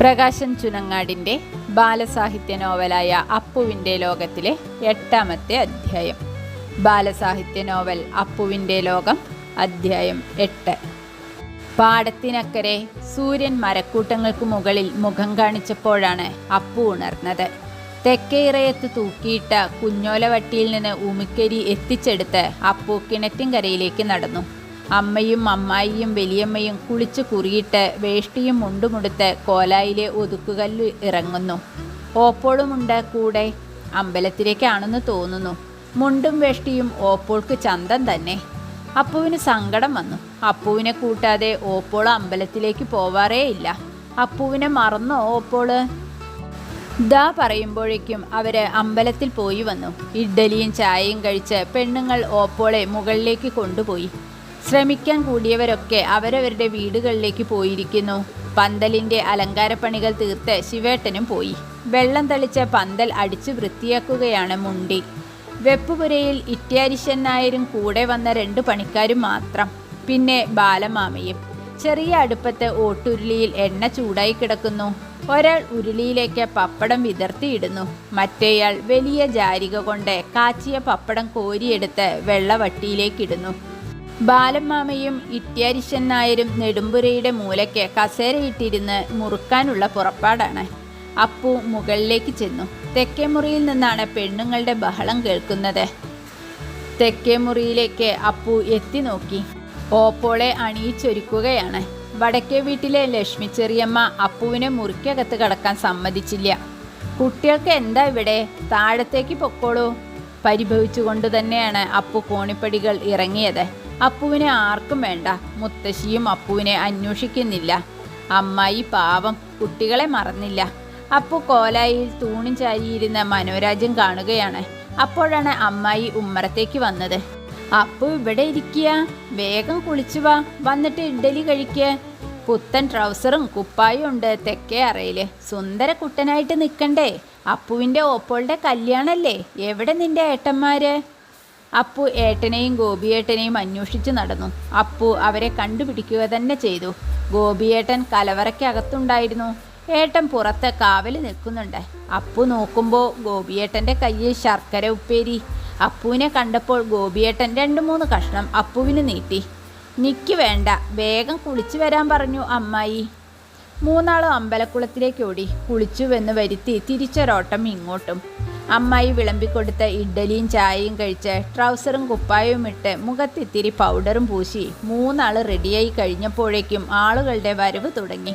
പ്രകാശൻ ചുനങ്ങാടിന്റെ ബാലസാഹിത്യ നോവലായ അപ്പുവിന്റെ ലോകത്തിലെ എട്ടാമത്തെ അധ്യായം. ബാലസാഹിത്യ നോവൽ അപ്പുവിന്റെ ലോകം അധ്യായം എട്ട്. പാടത്തിനക്കരെ സൂര്യൻ മരക്കൂട്ടങ്ങൾക്ക് മുകളിൽ മുഖം കാണിച്ചപ്പോഴാണ് അപ്പു ഉണർന്നത്. തെക്കേറയത്ത് തൂക്കിയിട്ട കുഞ്ഞോലവട്ടിയിൽ നിന്ന് ഉമിക്കരി എത്തിച്ചെടുത്ത് അപ്പു കിണറ്റിൻകരയിലേക്ക് നടന്നു. അമ്മയും അമ്മായിയും വലിയമ്മയും കുളിച്ച് കുറിയിട്ട് വേഷ്ടിയും മുണ്ടുമുടുത്ത് കോലായിലെ ഒതുക്കുകല്ല് ഇറങ്ങുന്നു. ഓപ്പോളുമുണ്ട് കൂടെ. അമ്പലത്തിലേക്കാണെന്ന് തോന്നുന്നു. മുണ്ടും വേഷ്ടിയും ഓപ്പോൾക്ക് ചന്തം തന്നെ. അപ്പുവിന് സങ്കടം വന്നു. അപ്പുവിനെ കൂട്ടാതെ ഓപ്പോൾ അമ്പലത്തിലേക്ക് പോവാറേ ഇല്ല അപ്പുവിനെ മറന്നോ ഓപ്പോൾ? ദാ പറയുമ്പോഴേക്കും അവർ അമ്പലത്തിൽ പോയി വന്നു. ഇഡ്ഡലിയും ചായയും കഴിച്ച് പെണ്ണുങ്ങൾ ഓപ്പോളെ മുകളിലേക്ക് കൊണ്ടുപോയി. ശ്രമിക്കാൻ കൂടിയവരൊക്കെ അവരവരുടെ വീടുകളിലേക്ക് പോയിരിക്കുന്നു. പന്തലിന്റെ അലങ്കാരപ്പണികൾ തീർത്ത് ശിവേട്ടനും പോയി. വെള്ളം തളിച്ച പന്തൽ അടിച്ചു വൃത്തിയാക്കുകയാണ് മുണ്ടി. വെപ്പുപുരയിൽ ഇത്യാരിശൻ നായരും കൂടെ വന്ന രണ്ട് പണിക്കാരും മാത്രം. പിന്നെ ബാലമാമയും. ചെറിയ അടുപ്പത്ത് ഓട്ടുരുളിയിൽ എണ്ണ ചൂടായി കിടക്കുന്നു. ഒരാൾ ഉരുളിയിലേക്ക് പപ്പടം വിതർത്തിയിടുന്നു. മറ്റേയാൾ വലിയ ജാരിക കൊണ്ട് കാച്ചിയ പപ്പടം കോരിയെടുത്ത് വെള്ളവട്ടിയിലേക്കിടുന്നു. ബാലമാമയും ഇത്യാരിശൻ നായരും നെടുമ്പുരയുടെ മൂലയ്ക്ക് കസേരയിട്ടിരുന്ന് മുറുക്കാനുള്ള പുറപ്പാടാണ്. അപ്പു മുകളിലേക്ക് ചെന്നു. തെക്കേ മുറിയിൽ നിന്നാണ് പെണ്ണുങ്ങളുടെ ബഹളം കേൾക്കുന്നത്. തെക്കേ മുറിയിലേക്ക് അപ്പു എത്തി നോക്കി. ഓപ്പോളെ അണിയിച്ചൊരുക്കുകയാണ്. വടക്കേ വീട്ടിലെ ലക്ഷ്മി ചെറിയമ്മ അപ്പുവിനെ മുറിക്കകത്ത് കടക്കാൻ സമ്മതിച്ചില്ല. കുട്ടികൾക്ക് എന്താ ഇവിടെ? താഴത്തേക്ക് പൊക്കോളൂ. പരിഭവിച്ചുകൊണ്ട് തന്നെയാണ് അപ്പു കോണിപ്പടികൾ ഇറങ്ങിയത്. അപ്പുവിനെ ആർക്കും വേണ്ട. മുത്തശ്ശിയും അപ്പുവിനെ അന്വേഷിക്കുന്നില്ല. അമ്മായി പാവം കുട്ടികളെ മറന്നില്ല. അപ്പു കോലായിൽ തൂണും ചാരിയിരുന്ന മനോരാജ്യം കാണുകയാണ്. അപ്പോഴാണ് അമ്മായി ഉമ്മറത്തേക്ക് വന്നത്. അപ്പു ഇവിടെ ഇരിക്കുക വേഗം കുളിച്ചു വാ. വന്നിട്ട് ഇഡ്ഡലി കഴിക്കുക പുത്തൻ ട്രൗസറും കുപ്പായും ഉണ്ട് തെക്കേ അറയിൽ സുന്ദര കുട്ടനായിട്ട് നിൽക്കണ്ടേ അപ്പുവിന്റെ ഓപ്പോളുടെ കല്യാണല്ലേ? എവിടെ നിന്റെ ഏട്ടന്മാര്? അപ്പു ഏട്ടനെയും ഗോപിയേട്ടനെയും അന്വേഷിച്ച് നടന്നു. അപ്പു അവരെ കണ്ടുപിടിക്കുക തന്നെ ചെയ്തു. ഗോപിയേട്ടൻ കലവറയ്ക്കകത്തുണ്ടായിരുന്നു. ഏട്ടൻ പുറത്ത് കാവൽ നിൽക്കുന്നുണ്ട്. അപ്പു നോക്കുമ്പോൾ ഗോപിയേട്ടന്റെ കയ്യിൽ ശർക്കര ഉപ്പേരി. അപ്പുവിനെ കണ്ടപ്പോൾ ഗോപിയേട്ടൻ രണ്ട് മൂന്ന് കഷ്ണം അപ്പുവിന് നീട്ടി. നിക്ക് വേണ്ട വേഗം കുളിച്ചു വരാൻ പറഞ്ഞു അമ്മായി. മൂന്നാളും അമ്പലക്കുളത്തിലേക്ക് ഓടി. കുളിച്ചുവെന്ന് വരുത്തി തിരിച്ചൊരോട്ടം ഇങ്ങോട്ടും. അമ്മായി വിളമ്പിക്കൊടുത്ത ഇഡ്ഡലിയും ചായയും കഴിച്ച് ട്രൗസറും കുപ്പായവും ഇട്ട് മുഖത്തിത്തിരി പൗഡറും പൂശി മൂന്നാൾ റെഡിയായി കഴിഞ്ഞപ്പോഴേക്കും ആളുകളുടെ വരവ് തുടങ്ങി.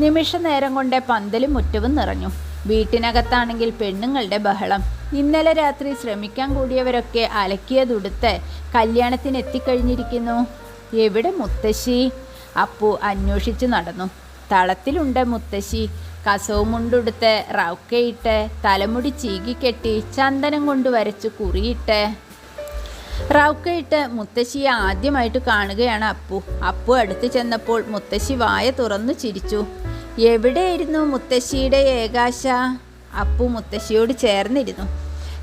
നിമിഷ നേരം കൊണ്ട് പന്തലും മുറ്റവും നിറഞ്ഞു. വീട്ടിനകത്താണെങ്കിൽ പെണ്ണുങ്ങളുടെ ബഹളം. ഇന്നലെ രാത്രി ശ്രമിക്കാൻ കൂടിയവരൊക്കെ അലക്കിയതുടുത്ത് കല്യാണത്തിന് എത്തിക്കഴിഞ്ഞിരിക്കുന്നു എവിടെ മുത്തശ്ശി? അപ്പു അന്വേഷിച്ചു നടന്നു. തളത്തിലുണ്ട് മുത്തശ്ശി. കസവുമുണ്ടുടുത്ത് റൗക്കയിട്ട് തലമുടി ചീകിക്കെട്ടി ചന്ദനം കൊണ്ട് വരച്ച് കുറിയിട്ട്. റൗക്കയിട്ട് മുത്തശ്ശിയെ ആദ്യമായിട്ട് കാണുകയാണ് അപ്പു. അപ്പു അടുത്ത് ചെന്നപ്പോൾ മുത്തശ്ശി വായ തുറന്നു ചിരിച്ചു. എവിടെയായിരുന്നു മുത്തശ്ശിയുടെ ഏകാശ? അപ്പു മുത്തശ്ശിയോട് ചേർന്നിരുന്നു.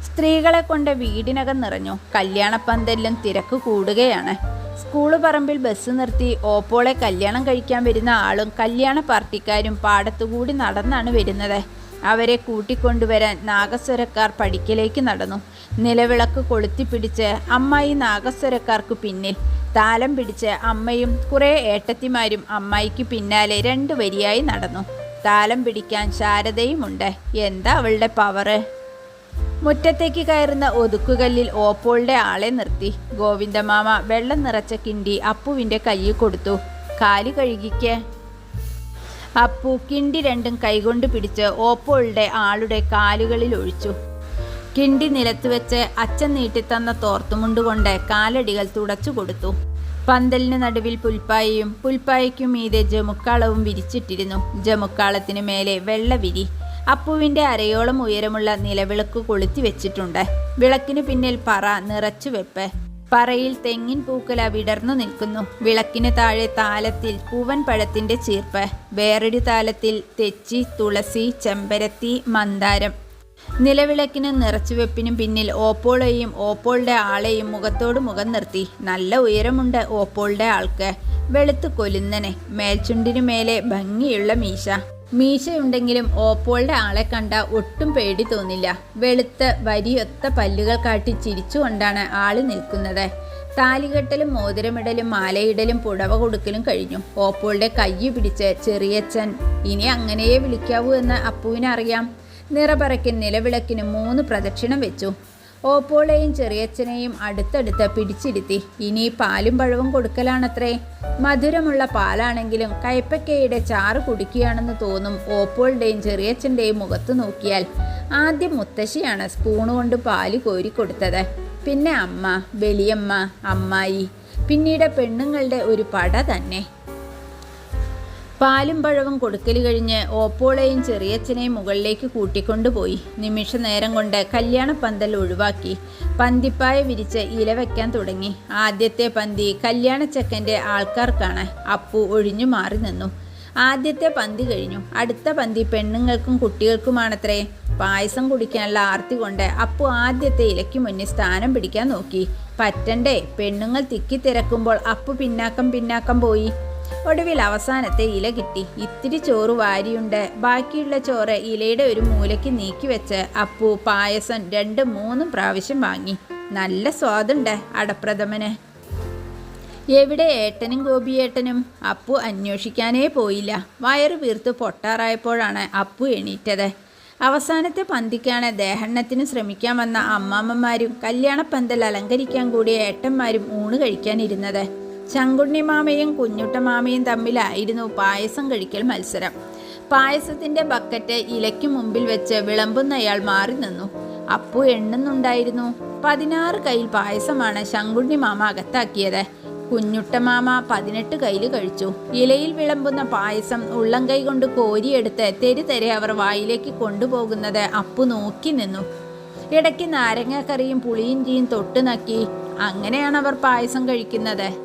സ്ത്രീകളെ കൊണ്ട് വീടിനകം നിറഞ്ഞു. കല്യാണപ്പന്തലിലും തിരക്ക് കൂടുകയാണ്. സ്കൂൾ പറമ്പിൽ ബസ് നിർത്തി ഓപ്പോളെ കല്യാണം കഴിക്കാൻ വരുന്ന ആളും കല്യാണ പാർട്ടിക്കാരും പാടത്തുകൂടി നടന്നാണ് വരുന്നത്. അവരെ കൂട്ടിക്കൊണ്ടുവരാൻ നാഗസ്വരക്കാർ പടിക്കലേക്ക് നടന്നു. നിലവിളക്ക് കൊളുത്തിപ്പിടിച്ച് അമ്മായി നാഗസ്വരക്കാർക്ക് പിന്നിൽ. താലം പിടിച്ച് അമ്മയും കുറേ ഏട്ടത്തിമാരും അമ്മായിക്ക് പിന്നാലെ രണ്ടു വരിയായി നടന്നു. താലം പിടിക്കാൻ ശാരദയുമുണ്ട്. എന്താ അവളുടെ പവറ് മുറ്റത്തേക്ക് കയറുന്ന ഒതുക്കുകല്ലിൽ ഓപ്പോളുടെ ആളെ നിർത്തി. ഗോവിന്ദമാമ വെള്ളം നിറച്ച കിണ്ടി അപ്പുവിന്റെ കയ്യിൽ കൊടുത്തു. കാൽ കഴുകിക്ക്. അപ്പു കിണ്ടി രണ്ടും കൈകൊണ്ട് പിടിച്ച് ഓപ്പോളുടെ ആളുടെ കാലുകളിൽ ഒഴിച്ചു. കിണ്ടി നിലത്ത് വെച്ച് അച്ഛൻ നീട്ടിത്തന്ന തോർത്തുമുണ്ട് കൊണ്ട് കാലടികൾ തുടച്ചു കൊടുത്തു. പന്തലിന് നടുവിൽ പുൽപ്പായയും പുൽപ്പായയ്ക്കും മീതെ ജമുക്കാളവും വിരിച്ചിട്ടിരുന്നു. ജമുക്കാളത്തിന് മേലെ വെള്ളവിരി. അപ്പുവിന്റെ അരയോളം ഉയരമുള്ള നിലവിളക്ക് കൊളുത്തി വെച്ചിട്ടുണ്ട്. വിളക്കിനു പിന്നിൽ പറ നിറച്ചു വെപ്പ്. പറയിൽ തെങ്ങിൻ പൂക്കല വിടർന്നു നിൽക്കുന്നു. വിളക്കിന് താഴെ താലത്തിൽ പൂവൻ പഴത്തിന്റെ ചീർപ്പ്. വേറൊരു താലത്തിൽ തെച്ചി തുളസി ചെമ്പരത്തി മന്ദാരം. നിലവിളക്കിനും നിറച്ചുവെപ്പിനും പിന്നിൽ ഓപ്പോളെയും ഓപ്പോളുടെ ആളെയും മുഖത്തോട് മുഖം നിർത്തി. നല്ല ഉയരമുണ്ട് ഓപ്പോളുടെ ആൾക്ക്. വെളുത്തു കൊലുന്നനെ. മേൽച്ചുണ്ടിനു മേലെ ഭംഗിയുള്ള മീശ. മീശയുണ്ടെങ്കിലും ഓപ്പോളുടെ ആളെ കണ്ട ഒട്ടും പേടി തോന്നില്ല. വെളുത്ത വരിയൊത്ത പല്ലുകൾ കാട്ടി ചിരിച്ചുകൊണ്ടാണ് ആൾ നിൽക്കുന്നത്. താലികെട്ടലും മോതിരമിടലും മാലയിടലും പുടവ കൊടുക്കലും കഴിഞ്ഞു. ഓപ്പോളുടെ കൈ പിടിച്ച് ചെറിയച്ഛൻ ഇനി അങ്ങനെയേ വിളിക്കാവൂ എന്ന് അപ്പുവിനറിയാം. നിറപറയ്ക്കും നിലവിളക്കിന് മൂന്ന് പ്രദക്ഷിണം വെച്ചു. ഓപ്പോളെയും ചെറിയച്ഛനെയും അടുത്തടുത്ത് പിടിച്ചിരുത്തി. ഇനി പാലും പഴവും കൊടുക്കലാണത്രേ. മധുരമുള്ള പാലാണെങ്കിലും കയ്പക്കയുടെ ചാറ് കുടിക്കുകയാണെന്ന് തോന്നും ഓപ്പോളുടെയും ചെറിയച്ഛന്റെയും മുഖത്ത് നോക്കിയാൽ. ആദ്യം മുത്തശ്ശിയാണ് സ്പൂണ് കൊണ്ട് പാൽ കോരി കൊടുത്തത്. പിന്നെ അമ്മ വലിയമ്മ അമ്മായി. പിന്നീട് പെണ്ണുങ്ങളുടെ ഒരു പട തന്നെ. പാലും പഴവും കൊടുക്കൽ കഴിഞ്ഞ് ഓപ്പോളെയും ചെറിയച്ഛനെയും മുകളിലേക്ക് കൂട്ടിക്കൊണ്ടുപോയി. നിമിഷ നേരം കൊണ്ട് കല്യാണ പന്തൽ ഒഴിവാക്കി. പന്തിപ്പായ വിരിച്ച് ഇല വയ്ക്കാൻ തുടങ്ങി. ആദ്യത്തെ പന്തി കല്യാണച്ചക്കന്റെ ആൾക്കാർക്കാണ്. അപ്പു ഒഴിഞ്ഞു മാറി നിന്നു. ആദ്യത്തെ പന്തി കഴിഞ്ഞു. അടുത്ത പന്തി പെണ്ണുങ്ങൾക്കും കുട്ടികൾക്കുമാണത്രേ. പായസം കുടിക്കാനുള്ള ആർത്തി കൊണ്ട് അപ്പു ആദ്യത്തെ ഇലയ്ക്ക് മുന്നിൽ സ്ഥാനം പിടിക്കാൻ നോക്കി. പറ്റണ്ടേ? പെണ്ണുങ്ങൾ തിക്കി തിരക്കുമ്പോൾ അപ്പു പിന്നാക്കം പിന്നാക്കം പോയി. ഒടുവിൽ അവസാനത്തെ ഇല കിട്ടി. ഇത്തിരി ചോറ് വാരിയുണ്ട്. ബാക്കിയുള്ള ചോറ് ഇലയുടെ ഒരു മൂലയ്ക്ക് നീക്കി വെച്ച് അപ്പു പായസം രണ്ട് മൂന്നും പ്രാവശ്യം വാങ്ങി. നല്ല സ്വാദുണ്ട് അടപ്രഥമന്. എവിടെ ഏട്ടനും ഗോപിയേട്ടനും? അപ്പു അന്വേഷിക്കാനേ പോയില്ല. വയറ് വീർത്ത് പൊട്ടാറായപ്പോഴാണ് അപ്പു എണീറ്റത്. അവസാനത്തെ പന്തിക്കാണ് ദേഹണ്ണത്തിന് ശ്രമിക്കാൻ വന്ന അമ്മാമ്മമാരും കല്യാണപ്പന്തൽ അലങ്കരിക്കാൻ കൂടിയ ഏട്ടന്മാരും ഊണ് കഴിക്കാനിരുന്നത്. ശങ്കുണ്ണിമാമയും കുഞ്ഞുട്ടമാമയും തമ്മിലായിരുന്നു പായസം കഴിക്കൽ മത്സരം. പായസത്തിന്റെ ബക്കറ്റ് ഇലയ്ക്ക് മുമ്പിൽ വെച്ച് വിളമ്പുന്നയാൾ മാറി നിന്നു. അപ്പു എണ്ണുന്നുണ്ടായിരുന്നു. പതിനാറ് കയ്യിൽ പായസമാണ് ശങ്കുണ്ണി മാമ അകത്താക്കിയത്. കുഞ്ഞുട്ടമാമ പതിനെട്ട് കയ്യിൽ കഴിച്ചു. ഇലയിൽ വിളമ്പുന്ന പായസം ഉള്ളം കൈ കൊണ്ട് കോരിയെടുത്ത് തെരി തെരെ അവർ വായിലേക്ക് കൊണ്ടുപോകുന്നത് അപ്പു നോക്കി നിന്നു. ഇടയ്ക്ക് നാരങ്ങാക്കറിയും പുളിയിഞ്ചിയും തൊട്ടു നക്കി അങ്ങനെയാണ് അവർ പായസം കഴിക്കുന്നത്.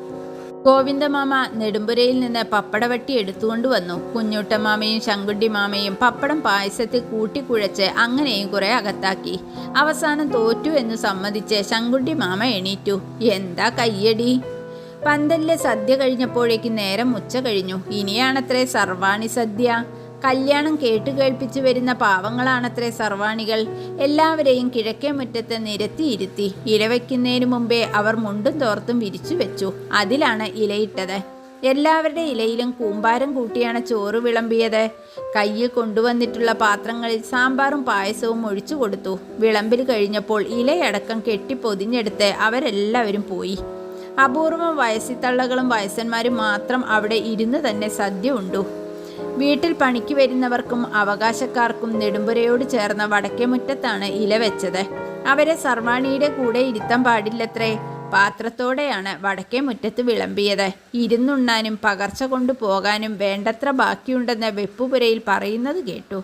ഗോവിന്ദമാമ നെടുമ്പുരയിൽ നിന്ന് പപ്പടവട്ടി എടുത്തുകൊണ്ടുവന്നു കുഞ്ഞുട്ടമാമയും ശങ്കുണ്ടി മാമയും പപ്പടം പായസത്തിൽ കൂട്ടിക്കുഴച്ച് അങ്ങനെയും കുറെ അകത്താക്കി. അവസാനം തോറ്റു എന്ന് സമ്മതിച്ച് ശങ്കുണ്ടി മാമ എണീറ്റു. എന്താ കയ്യടി? പന്തലിലെ സദ്യ കഴിഞ്ഞപ്പോഴേക്ക് നേരം ഉച്ച കഴിഞ്ഞു. ഇനിയാണത്രേ സർവാണി സദ്യ. കല്യാണം കേട്ടു കേൾപ്പിച്ചു വരുന്ന പാവങ്ങളാണത്രേ സർവാണികൾ. എല്ലാവരെയും കിഴക്കേ മുറ്റത്ത് നിരത്തിയിരുത്തി ഇലവയ്ക്കുന്നതിന് മുമ്പേ അവർ മുണ്ടും തോർത്തും വിരിച്ചു വെച്ചു. അതിലാണ് ഇലയിട്ടത്. എല്ലാവരുടെ ഇലയിലും കൂമ്പാരം കൂട്ടിയാണ് ചോറ് വിളമ്പിയത്. കയ്യിൽ കൊണ്ടുവന്നിട്ടുള്ള പാത്രങ്ങളിൽ സാമ്പാറും പായസവും ഒഴിച്ചു കൊടുത്തു. വിളമ്പിൽ കഴിഞ്ഞപ്പോൾ ഇലയടക്കം കെട്ടിപ്പൊതിഞ്ഞെടുത്ത് അവരെല്ലാവരും പോയി. അപൂർവം വയസ്സിത്തള്ളകളും വയസ്സന്മാരും മാത്രം അവിടെ ഇരുന്ന് തന്നെ സദ്യ ഉണ്ടു. വീട്ടിൽ പണിക്ക് വരുന്നവർക്കും അവകാശക്കാർക്കും നെടുമ്പുരയോട് ചേർന്ന വടക്കേ മുറ്റത്താണ് ഇല വെച്ചത്. അവരെ സർവാണിയുടെ കൂടെ ഇരുത്താൻ പാടില്ലത്രേ. പാത്രത്തോടെയാണ് വടക്കേ മുറ്റത്ത് വിളമ്പിയത്. ഇരുന്നുണ്ണാനും പകർച്ച കൊണ്ടു പോകാനും വേണ്ടത്ര ബാക്കിയുണ്ടെന്ന് വെപ്പുപുരയിൽ പറയുന്നത് കേട്ടു.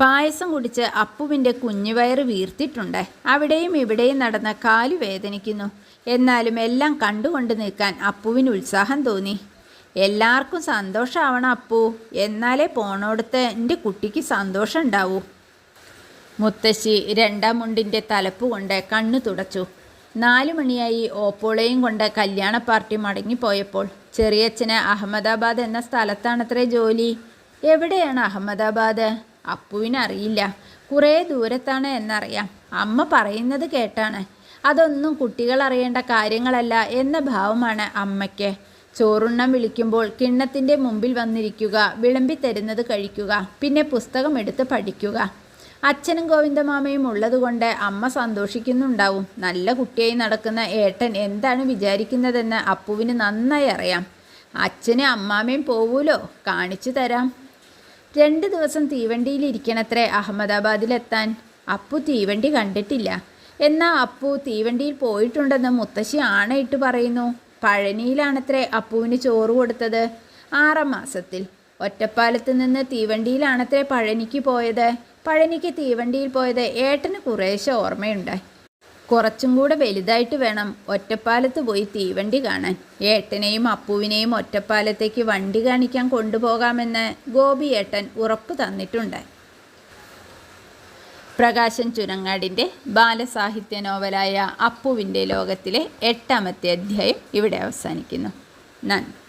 പായസം കുടിച്ച് അപ്പുവിന്റെ കുഞ്ഞുവയറ് വീർത്തിട്ടുണ്ട്. അവിടെയും ഇവിടെയും നടന്ന കാലു വേദനിക്കുന്നു എന്നാലും എല്ലാം കണ്ടുകൊണ്ട് നിൽക്കാൻ അപ്പുവിന് ഉത്സാഹം തോന്നി. എല്ലാവർക്കും സന്തോഷമാവണം അപ്പു. എന്നാലേ പോണോടത്ത് എന്റെ കുട്ടിക്ക് സന്തോഷം ഉണ്ടാവൂ മുത്തശ്ശി രണ്ടാം മുണ്ടിന്റെ തലപ്പ് കൊണ്ട് കണ്ണു തുടച്ചു. നാലു മണിയായി ഓപ്പോളയും കൊണ്ട് കല്യാണ പാർട്ടി മടങ്ങിപ്പോയപ്പോൾ ചെറിയച്ഛന് അഹമ്മദാബാദ് എന്ന സ്ഥലത്താണത്രേ ജോലി. എവിടെയാണ് അഹമ്മദാബാദ്? അപ്പുവിനറിയില്ല കുറേ ദൂരത്താണ് എന്നറിയാം. അമ്മ പറയുന്നത് കേട്ടാണ്. അതൊന്നും കുട്ടികൾ അറിയേണ്ട കാര്യങ്ങളല്ല എന്ന ഭാവമാണ് അമ്മയ്ക്ക്. ചോറുണ്ണം വിളിക്കുമ്പോൾ കിണ്ണത്തിന്റെ മുമ്പിൽ വന്നിരിക്കുക വിളമ്പി തരുന്നത് കഴിക്കുക പിന്നെ പുസ്തകം എടുത്ത് പഠിക്കുക. അച്ഛനും ഗോവിന്ദമാമയും ഉള്ളതുകൊണ്ട് അമ്മ സന്തോഷിക്കുന്നുണ്ടാവും. നല്ല കുട്ടിയായി നടക്കുന്ന ഏട്ടൻ എന്താണ് വിചാരിക്കുന്നതെന്ന് അപ്പുവിന് നന്നായി അറിയാം. അച്ഛനും അമ്മാമയും പോവൂലോ? കാണിച്ചു തരാം. രണ്ട് ദിവസം തീവണ്ടിയിലിരിക്കണത്രേ അഹമ്മദാബാദിലെത്താൻ. അപ്പു തീവണ്ടി കണ്ടിട്ടില്ല. എന്നാൽ അപ്പു തീവണ്ടിയിൽ പോയിട്ടുണ്ടെന്ന് മുത്തശ്ശി ആണയിട്ട് പറയുന്നു. പഴനിയിലാണത്രേ അപ്പുവിന് ചോറ് കൊടുത്തത്. ആറാം മാസത്തിൽ. ഒറ്റപ്പാലത്ത് നിന്ന് തീവണ്ടിയിലാണത്രേ പഴനിക്ക് പോയത്. പഴനിക്ക് തീവണ്ടിയിൽ പോയത് ഏട്ടന് കുറേശ്ശെ ഓർമ്മയുണ്ടായി. കുറച്ചും കൂടെ വലുതായിട്ട് വേണം ഒറ്റപ്പാലത്ത് പോയി തീവണ്ടി കാണാൻ. ഏട്ടനെയും അപ്പുവിനെയും ഒറ്റപ്പാലത്തേക്ക് വണ്ടി കാണിക്കാൻ കൊണ്ടുപോകാമെന്ന് ഗോപി ഏട്ടൻ ഉറപ്പ് തന്നിട്ടുണ്ട് പ്രകാശൻ ചുരങ്ങാടിന്റെ ബാലസാഹിത്യ നോവലായ അപ്പുവിന്റെ ലോകത്തിലെ എട്ടാമത്തെ അധ്യായം ഇവിടെ അവസാനിക്കുന്നു. നന്ദി.